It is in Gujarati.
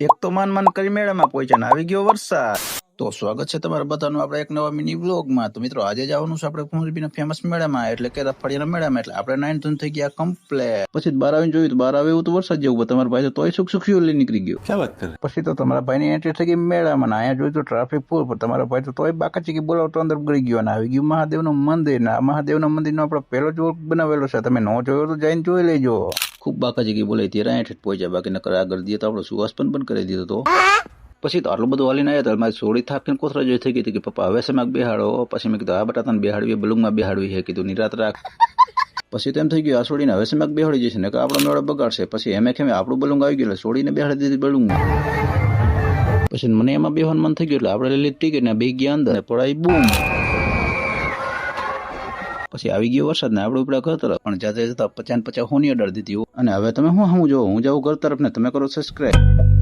એક તો માન માન કરી મેળામાં પહોંચ્યા આવી ગયો વરસાદ. તો સ્વાગત છે તમારા બધાનું આપણે એક નવા મિની વ્લોગમાં. તો મિત્રો આજે જ આવવાનું છે આપણે કુંવરબીના ફેમસ મેળામાં એટલે કે રફાળીના મેળામાં એટલે આપણે નાઇન ધૂન થઈ ગયા કમ્પ્લેટ પછી બાર આવીને જોયું તો બાર આવે એવું તો વરસાદ જેવું તમારા ભાઈ તોય સુખ સુખ્યું લઈ નીકળી ગયો. ક્યાં વાત કરે? પછી તો તમારા ભાઈની એન્ટ્રી થઈ ગઈ મેળામાં અહીંયા જોયું તો ટ્રાફિક ફૂલ પણ તમારા ભાઈ તો તોય બાકાચી કે બોલાવતો અંદર ગળી ગયો અને આવી ગયું મહાદેવનું મંદિર. ના મહાદેવના મંદિરનો આપણો પહેલો જ બનાવેલો છે. તમે ન જોયો તો જઈને જોઈ લેજો. ખૂબ બાકાજી બોલાવી ત્યારે એઠ પહોંચ્યા. બાકી નકર આગળ દઈએ તો આપણો સુવાસ પણ કરી દીધો હતો પછી તો આટલું બધું હાલીને આવ્યા તો મારી સોળી થાપીને કોથરા જોઈ થઈ ગઈ હતી કે પપ્પા હવે શેમાં બેહાડો. પછી મેં કીધું આ બટાટાને બેહાડવી બલુંગમાં બેહાડવી છે કીધું નિરાત રાખ. પછી તો એમ થઈ ગયું આ સોડીને હવે શેમાં બેહાડી જશે ને કે આપણો મેળો બગાડશે. પછી એમે ખેમે આપણું બલુંગ આવી ગયું એટલે સોડીને બેહાડી દીધી બલુંગમાં પછી મને એમાં બેહવાનું મન થઈ ગયું એટલે આપણે લીધી ટિકિટ ને બે ગયા અંદર પડાઈ બૂમ. પછી આવી ગયો વરસાદ ને આપણે ઉપડા ઘર તરફ પણ જાતે જતા પચાસ પચાસ હોની અડાડી દીધી. અને હવે તમે હું હું જોઉં હું જાઉં ઘર તરફ ને તમે કરો સબસ્ક્રાઈબ